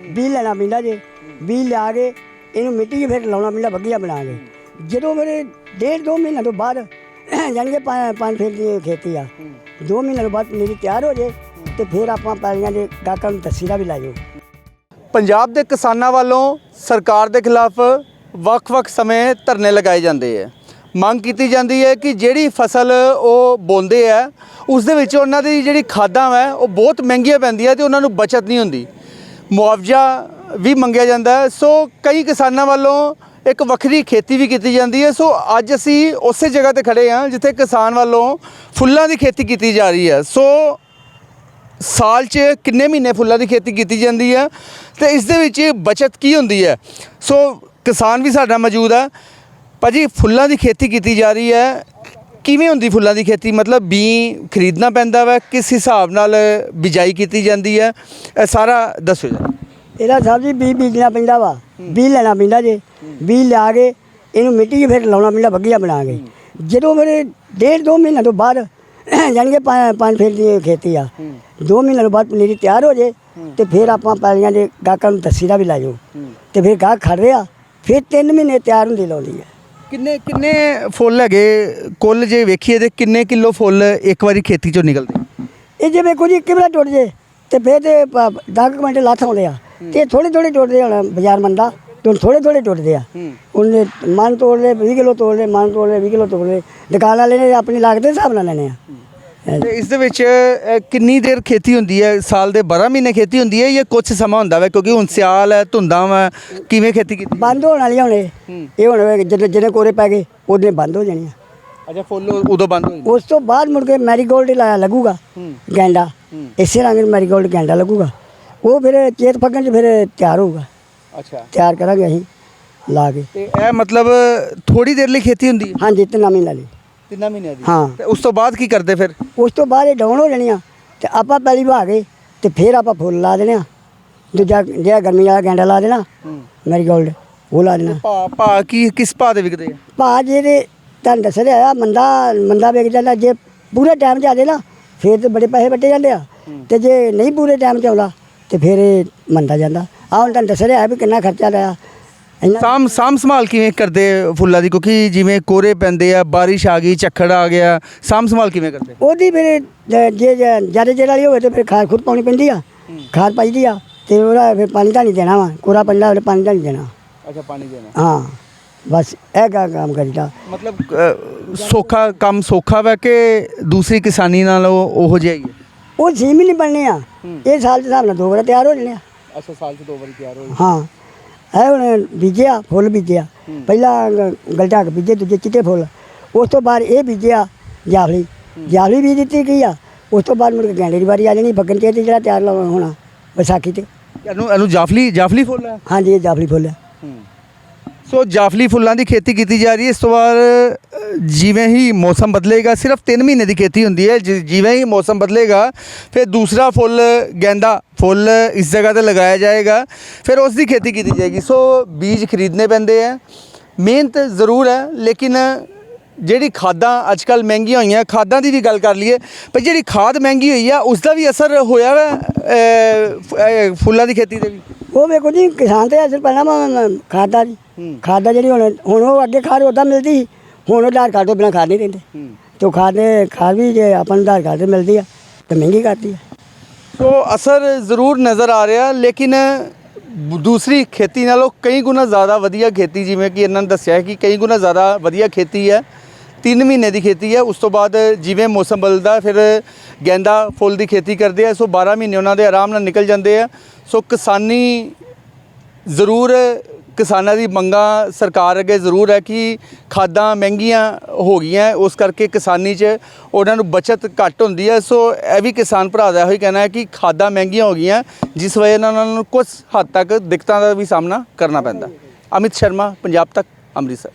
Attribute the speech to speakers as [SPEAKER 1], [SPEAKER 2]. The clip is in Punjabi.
[SPEAKER 1] ਬੀਜ ਲੈਣਾ ਪੈਂਦਾ ਜੇ ਬੀਜ ਲਿਆ ਕੇ ਇਹਨੂੰ ਮਿੱਟੀ 'ਚ ਫਿਰ ਲਾਉਣਾ ਪੈਂਦਾ, ਬੱਗੀਆਂ ਬਣਾ ਕੇ। ਜਦੋਂ ਮੇਰੇ ਡੇਢ ਦੋ ਮਹੀਨਿਆਂ ਤੋਂ ਬਾਅਦ ਯਾਨੀ ਕਿ ਪੰਜ ਪੰਜ ਫੇਰ ਦੀ ਖੇਤੀ ਆ। ਦੋ ਮਹੀਨਿਆਂ ਤੋਂ ਬਾਅਦ ਮੇਰੀ ਤਿਆਰ ਹੋ ਜੇ ਤੇ ਫਿਰ ਆਪਾਂ ਪੈਲੀਆਂ ਦੇ ਗਾਹਕਾਂ ਨੂੰ ਤਸੀਰਾ ਵੀ ਲਾਇਓ।
[SPEAKER 2] ਪੰਜਾਬ ਦੇ ਕਿਸਾਨਾਂ ਵੱਲੋਂ ਸਰਕਾਰ ਦੇ ਖਿਲਾਫ ਵੱਖ-ਵੱਖ ਸਮੇਂ ਧਰਨੇ ਲਗਾਏ ਜਾਂਦੇ ਹੈ ਮੰਗ ਕੀਤੀ ਜਾਂਦੀ ਹੈ ਕਿ ਜਿਹੜੀ ਫਸਲ ਉਹ ਬੋਂਦੇ ਆ, ਉਸ ਦੇ ਵਿੱਚ ਉਹਨਾਂ ਦੀ ਜਿਹੜੀ ਖਾਦਾਂ ਹੈ ਉਹ ਬਹੁਤ ਮਹਿੰਗੀਆਂ ਪੈਂਦੀਆਂ ਤੇ ਉਹਨਾਂ ਨੂੰ ਬਚਤ ਨਹੀਂ ਹੁੰਦੀ। ਮੁਆਵਜ਼ਾ ਵੀ ਮੰਗਿਆ ਜਾਂਦਾ ਹੈ। ਸੋ ਕਈ ਕਿਸਾਨਾਂ ਵੱਲੋਂ ਇੱਕ ਵੱਖਰੀ ਖੇਤੀ ਵੀ ਕੀਤੀ ਜਾਂਦੀ ਹੈ। ਸੋ ਅੱਜ ਅਸੀਂ ਉਸੇ ਜਗ੍ਹਾ ਤੇ ਖੜੇ ਹਾਂ ਜਿੱਥੇ ਕਿਸਾਨ ਵੱਲੋਂ ਫੁੱਲਾਂ ਦੀ ਖੇਤੀ ਕੀਤੀ ਜਾ ਰਹੀ ਹੈ। ਸੋ ਸਾਲ 'ਚ ਕਿੰਨੇ ਮਹੀਨੇ ਫੁੱਲਾਂ ਦੀ ਖੇਤੀ ਕੀਤੀ ਜਾਂਦੀ ਹੈ ਤੇ ਇਸ ਦੇ ਵਿੱਚ ਬਚਤ ਕੀ ਹੁੰਦੀ ਹੈ? ਸੋ ਕਿਸਾਨ ਵੀ ਸਾਡਾ ਮੌਜੂਦ ਹੈ। ਭਾਜੀ, ਫੁੱਲਾਂ ਦੀ ਖੇਤੀ ਕੀਤੀ ਜਾ ਰਹੀ ਹੈ। ਕਿਵੇਂ ਹੁੰਦੀ ਫੁੱਲਾਂ ਦੀ ਖੇਤੀ? ਮਤਲਬ ਬੀ ਖਰੀਦਣਾ ਪੈਂਦਾ ਵਾ, ਕਿਸ ਹਿਸਾਬ ਨਾਲ ਬਿਜਾਈ ਕੀਤੀ ਜਾਂਦੀ ਹੈ? ਇਹ ਸਾਰਾ ਦੱਸੋ ਜੀ
[SPEAKER 1] ਇਹਦਾ ਸਬਜ਼ੀ ਬੀ ਬੀਜਣਾ ਪੈਂਦਾ ਵਾ। ਬੀ ਲੈਣਾ ਪੈਂਦਾ ਜੇ। ਬੀ ਲਿਆ ਕੇ ਇਹਨੂੰ ਮਿੱਟੀ 'ਚ ਫਿਰ ਲਾਉਣਾ ਪੈਂਦਾ ਬੱਗੀਆਂ ਬਣਾ ਕੇ। ਜਦੋਂ ਮੇਰੇ ਡੇਢ ਦੋ ਮਹੀਨਿਆਂ ਤੋਂ ਬਾਅਦ ਯਾਨੀ ਕਿ ਪੰਜ ਪੰਜ ਫੇਰ ਦੀ ਖੇਤੀ ਆ। ਦੋ ਮਹੀਨਿਆਂ ਤੋਂ ਬਾਅਦ ਪਨੀਰੀ ਤਿਆਰ ਹੋ ਜੇ ਤੇ ਫਿਰ ਆਪਾਂ ਪੈਲੀਆਂ ਦੇ ਗਾਹਕਾਂ ਨੂੰ ਤਸੀਰਾ ਵੀ ਲਾਇਓ। ਤੇ ਫਿਰ ਗਾਹਕ ਖੜ ਰਿਹਾ, ਫਿਰ 3 ਮਹੀਨੇ ਤਿਆਰ ਹੁੰਦੀ ਲਾਉਂਦੀ ਹੈ।
[SPEAKER 2] ਕਿੰਨੇ ਕਿੰਨੇ ਫੁੱਲ ਹੈਗੇ? ਕੁੱਲ ਜੇ ਵੇਖੀਏ ਤੇ ਕਿੰਨੇ ਕਿਲੋ ਫੁੱਲ ਇੱਕ ਵਾਰੀ ਖੇਤੀ ਚੋਂ ਨਿਕਲਦੇ?
[SPEAKER 1] ਇਹ ਜਿਵੇਂ ਕੁਝ ਇੱਕ ਵਾਰ ਟੁੱਟ ਜੇ ਤੇ ਫਿਰ ਤੇ 10 ਮਿੰਟ ਲੱਥ ਆਉਂਦੇ ਆ। ਤੇ ਥੋੜੇ ਥੋੜੇ ਟੁੱਟਦੇ ਹੁਣ ਬਾਜ਼ਾਰ ਮੰਦਾ ਤੇ ਥੋੜੇ ਥੋੜੇ ਟੁੱਟਦੇ ਆ। ਉਹਨੇ ਮਨ ਤੋੜ ਲਏ 20 ਕਿਲੋ ਤੋੜ ਲਏ ਮਨ ਤੋੜ ਲਏ 20 ਕਿਲੋ ਤੋੜ ਲਏ ਦੁਕਾਨ ਵਾਲੇ ਨੇ ਆਪਣੀ ਲਾਗਤ ਦੇ ਹਿਸਾਬ ਨਾਲ ਲੈਣੇ ਆ।
[SPEAKER 2] ਤੇ ਇਸ ਦੇ ਵਿੱਚ ਅ, ਕਿੰਨੀ ਦੇਰ ਖੇਤੀ ਹੁੰਦੀ ਹੈ? ਸਾਲ ਦੇ 12 ਮਹੀਨੇ ਖੇਤੀ ਹੁੰਦੀ ਹੈ ਜਾਂ ਕੁਝ ਸਮਾਂ ਹੁੰਦਾ ਵਾ? ਕਿਉਂਕਿ ਹੁਣ ਸਿਆਲ ਹੈ ਧੁੰਦਾਂ ਵਾ ਕਿਵੇਂ ਖੇਤੀ ਕੀਤੀ
[SPEAKER 1] ਬੰਦ ਹੋਣ ਵਾਲੀਆਂ ਹੁਣ। ਇਹ ਇਹ ਹੁਣ ਜਦੋਂ ਜਿਹਨੇ ਕੋਰੇ ਪੈ ਗਏ ਉਹਦੇ ਬੰਦ ਹੋ ਜਾਣੀਆਂ
[SPEAKER 2] ਅੱਛਾ ਫੁੱਲ ਉਦੋਂ ਬੰਦ ਹੋ ਜਾਂਦੇ
[SPEAKER 1] ਉਸ ਤੋਂ ਬਾਅਦ ਮੁੜ ਕੇ ਮੈਰੀਗੋਲਡ ਲਾਇਆ ਲੱਗੂਗਾ ਗੈਂਡਾ। ਇਸੇ ਰੰਗ ਦਾ ਮੈਰੀਗੋਲਡ ਗੈਂਡਾ ਲੱਗੂਗਾ। ਉਹ ਫਿਰ ਚੇਤ ਫੱਗਣ ਚ ਫਿਰ ਤਿਆਰ ਹੋਊਗਾ।
[SPEAKER 2] ਅੱਛਾ।
[SPEAKER 1] ਤਿਆਰ ਕਰਾਂਗੇ ਅਸੀਂ ਲਾ ਕੇ।
[SPEAKER 2] ਤੇ ਇਹ ਮਤਲਬ ਥੋੜੀ ਦੇਰ ਲਈ ਖੇਤੀ ਹੁੰਦੀ ਹੈ?
[SPEAKER 1] ਹਾਂਜੀ ਤੇ ਨਵੀਂ ਲਾ ਲਈ।
[SPEAKER 2] ਤਿੰਨਾਂ ਮਹੀਨਿਆਂ ਦੀ।
[SPEAKER 1] ਹਾਂ।
[SPEAKER 2] ਤੇ ਉਸ ਤੋਂ ਬਾਅਦ ਕੀ ਕਰਦੇ ਫਿਰ?
[SPEAKER 1] ਉਸ ਤੋਂ ਬਾਅਦ ਇਹ ਡਾਊਨ ਹੋ ਜਾਣੀਆਂ ਤੇ ਆਪਾਂ ਪਹਿਲੀ ਵਾਹ ਕੇ ਤੇ ਫਿਰ ਆਪਾਂ ਫੁੱਲ ਲਾ ਦੇਣੇ ਆ। ਦੂਜਾ ਜਿਹੜਾ ਗਰਮੀ ਵਾਲਾ ਗੈਂਡਾ ਲਾ ਦੇਣਾ ਮੈਰੀਗੋਲਡ ਉਹ ਲਾ ਦੇਣਾ।
[SPEAKER 2] ਭਾ ਭਾ ਕੀ ਕਿਸ ਭਾਅ ਦੇ ਵਿਕਦੇ ਆ?
[SPEAKER 1] ਭਾ ਜਿਹੜੇ ਤੁਹਾਨੂੰ ਦੱਸ ਰਿਹਾ ਮੰਦਾ ਮੰਦਾ ਵਿਕ ਜਾਂਦਾ ਜੇ ਪੂਰੇ ਟਾਈਮ 'ਚ ਆ ਜੇ ਨਾ ਫਿਰ ਤੇ ਬੜੇ ਪੈਸੇ ਵੱਟੇ ਜਾਂਦੇ ਆ। ਤੇ ਜੇ ਨਹੀਂ ਪੂਰੇ ਟਾਈਮ 'ਚ ਆਉਂਦਾ ਤੇ ਫਿਰ ਇਹ ਮੰਦਾ ਜਾਂਦਾ। ਆ ਹੁਣ ਤੁਹਾਨੂੰ ਦੱਸ ਰਿਹਾ ਵੀ ਕਿੰਨਾ ਖਰਚਾ ਲਿਆ
[SPEAKER 2] ਸਾਮ ਸਾਮ ਸੰਭਾਲ ਕਿਵੇਂ ਕਰਦੇ ਫੁੱਲਾਂ ਦੀ? ਕਿਉਂਕਿ ਜਿਵੇਂ ਕੋਰੇ ਪੈਂਦੇ ਆ ਬਾਰਿਸ਼ ਆ ਗਈ ਝੱਖੜ ਆ ਗਿਆ ਸਾਮ ਸੰਭਾਲ ਕਿਵੇਂ ਕਰਦੇ?
[SPEAKER 1] ਉਹਦੀ ਫਿਰ ਜ- ਜੇ ਜ਼ਿਆਦਾ ਜਿਹੜਾ ਵਾਲੀ ਹੋਵੇ ਤੇ ਫਿਰ ਖਾਦ ਖੁਦ ਪਾਉਣੀ ਪੈਂਦੀ ਆ। ਖਾਦ ਪਾਈਦੀ ਆ ਤੇ ਉਹਦਾ ਫਿਰ ਪਾਣੀ ਤਾਂ ਨਹੀਂ ਦੇਣਾ ਵਾ। ਕੋਰਾ ਪੰਡਾ ਉਹਦੇ ਪਾਣੀ ਤਾਂ ਨਹੀਂ ਦੇਣਾ।
[SPEAKER 2] ਅੱਛਾ ਪਾਣੀ ਦੇਣਾ।
[SPEAKER 1] ਹਾਂ ਬਸ ਇਹ ਕਾ ਕੰਮ ਕਰੀਦਾ।
[SPEAKER 2] ਮਤਲਬ ਅ, ਸੌਖਾ ਕੰਮ ਸੌਖਾ ਵਾ ਕਿ ਦੂਸਰੀ ਕਿਸਾਨੀ ਨਾਲ ਉਹ ਉਹੋ ਜਿਹਾ ਹੀ ਹੈ?
[SPEAKER 1] ਉਹ ਛੇ ਮਹੀਨੇ ਬਣਨੇ ਆ। ਇਹ ਸਾਲ ਦੇ ਹਿਸਾਬ ਨਾਲ ਦੋ ਵਾਰ ਤਿਆਰ ਹੋ ਜਾਣੇ ਆ।
[SPEAKER 2] ਅੱਛਾ ਸਾਲ 'ਚ ਦੋ ਵਾਰੀ ਤਿਆਰ ਹੋ
[SPEAKER 1] ਹਾਂ। ਇਹ ਹੁਣ ਬੀਜਿਆ ਫੁੱਲ ਬੀਜਿਆ। ਪਹਿਲਾਂ ਗਲਟਾਕ ਬੀਜੇ ਦੂਜੇ ਚਿੱਟੇ ਫੁੱਲ। ਉਸ ਤੋਂ ਬਾਅਦ ਇਹ ਬੀਜਿਆ ਜਾਫਲੀ। ਜਾਫਲੀ ਬੀਜ ਦਿੱਤੀ ਗਈ ਆ। ਉਸ ਤੋਂ ਬਾਅਦ ਮੁੜ ਕੇ ਗੈਂਡੇ ਦੀ ਵਾਰੀ ਆ ਜਾਣੀ ਬੱਗਨ ਤੇ ਜਿਹੜਾ ਤਿਆਰ ਲਾਉਣਾ ਹੋਣਾ ਵਿਸਾਖੀ ਤੇ।
[SPEAKER 2] ਇਹਨੂੰ ਇਹਨੂੰ ਜਾਫਲੀ ਜਾਫਲੀ ਫੁੱਲ ਹੈ
[SPEAKER 1] ਹਾਂਜੀ ਇਹ ਜਾਫਲੀ ਫੁੱਲ ਆ।
[SPEAKER 2] ਸੋ ਜਾਫਲੀ ਫੁੱਲਾਂ ਦੀ ਖੇਤੀ ਕੀਤੀ ਜਾ ਰਹੀ ਹੈ। ਇਸ ਤੋਂ ਬਾਅਦ ਜਿਵੇਂ ਹੀ ਮੌਸਮ ਬਦਲੇਗਾ ਸਿਰਫ 3 ਮਹੀਨੇ ਦੀ ਖੇਤੀ ਹੁੰਦੀ ਹੈ। ਜਿਵੇਂ ਹੀ ਮੌਸਮ ਬਦਲੇਗਾ ਫਿਰ ਦੂਸਰਾ ਫੁੱਲ ਗੈਂਦਾ ਫੁੱਲ ਇਸ ਜਗ੍ਹਾ ਤੇ ਲਗਾਇਆ ਜਾਏਗਾ ਫਿਰ ਉਸ ਦੀ ਖੇਤੀ ਕੀਤੀ ਜਾਏਗੀ। ਸੋ ਬੀਜ ਖਰੀਦਨੇ ਪੈਂਦੇ ਆ। ਮਿਹਨਤ ਜ਼ਰੂਰ ਹੈ ਲੇਕਿਨ ਜਿਹੜੀ ਖਾਦਾਂ ਅੱਜ ਕੱਲ ਮਹਿੰਗੀਆਂ ਹੋਈਆਂ ਖਾਦਾਂ ਦੀ ਵੀ ਗੱਲ ਕਰ ਲਈਏ ਪਰ ਜਿਹੜੀ ਖਾਦ ਮਹਿੰਗੀ ਹੋਈ ਆ ਉਸ ਦਾ ਵੀ ਅਸਰ ਹੋਇਆ ਵਾ ਫੁੱਲਾਂ ਦੀ ਖੇਤੀ ਤੇ ਵੀ
[SPEAKER 1] ਉਹ ਵੇਖੋ ਜੀ ਕਿਸਾਨ ਤੇ ਅਸਰ ਪੈਣਾ ਖਾਦਾ ਜੀ ਖਾਦਾ ਜਿਹੜੀ ਹੁਣ ਹੁਣ ਉਹ ਅੱਗੇ ਖਾਦ ਉਦਾਂ ਮਿਲਦੀ ਸੀ, ਹੁਣ ਉਹ ਆਧਾਰ ਕਾਰਡ ਤੋਂ ਬਿਨਾਂ ਖਾਦ ਨਹੀਂ ਦਿੰਦੇ। ਤੇ ਖਾਦ ਦੇ ਖਾਦ ਵੀ ਜੇ ਆਪਾਂ ਨੂੰ ਆਧਾਰ ਕਾਰਡ ਤੇ ਮਿਲਦੀ ਆ ਤੇ ਮਹਿੰਗੀ ਕਰਦੀ ਆ।
[SPEAKER 2] ਸੋ ਅਸਰ ਜ਼ਰੂਰ ਨਜ਼ਰ ਆ ਰਿਹਾ, ਲੇਕਿਨ ਦੂਸਰੀ ਖੇਤੀ ਨਾਲੋਂ ਕਈ ਗੁਣਾ ਜ਼ਿਆਦਾ ਵਧੀਆ ਖੇਤੀ, ਜਿਵੇਂ ਕਿ ਇਹਨਾਂ ਨੇ ਦੱਸਿਆ ਕਿ ਕਈ ਗੁਣਾ ਜ਼ਿਆਦਾ ਵਧੀਆ ਖੇਤੀ ਹੈ 3 ਮਹੀਨੇ ਦੀ ਖੇਤੀ ਹੈ, ਉਸ ਤੋਂ ਬਾਅਦ ਜਿਵੇਂ ਮੌਸਮ ਬਦਲਦਾ, ਫਿਰ ਗੈਂਦਾ ਫੁੱਲ ਦੀ ਖੇਤੀ ਕਰਦੇ ਆ, ਸੋ 12 ਮਹੀਨੇ ਉਹਨਾਂ ਦੇ ਆਰਾਮ ਨਾਲ ਨਿਕਲ ਜਾਂਦੇ ਆ, ਸੋ ਕਿਸਾਨੀ ਜ਼ਰੂਰ ਕਿਸਾਨਾਂ ਦੀ ਮੰਗਾਂ ਸਰਕਾਰ ਅੱਗੇ ਜ਼ਰੂਰ ਹੈ ਕਿ ਖਾਦਾਂ ਮਹਿੰਗੀਆਂ ਹੋ ਗਈਆਂ, ਉਸ ਕਰਕੇ ਕਿਸਾਨੀ 'ਚ ਉਹਨਾਂ ਨੂੰ ਬਚਤ ਘੱਟ ਹੁੰਦੀ ਹੈ। ਸੋ ਇਹ ਵੀ ਕਿਸਾਨ ਭਰਾ ਦਾ ਇਹੋ ਹੀ ਕਹਿਣਾ ਹੈ ਕਿ ਖਾਦਾਂ ਮਹਿੰਗੀਆਂ ਹੋ ਗਈਆਂ, ਜਿਸ ਵਜ੍ਹਾ ਨਾਲ ਉਹਨਾਂ ਨੂੰ ਕੁਝ ਹੱਦ ਤੱਕ ਦਿੱਕਤਾਂ ਦਾ ਵੀ ਸਾਹਮਣਾ ਕਰਨਾ ਪੈਂਦਾ। ਅਮਿਤ ਸ਼ਰਮਾ, ਪੰਜਾਬ ਤੱਕ, ਅੰਮ੍ਰਿਤਸਰ।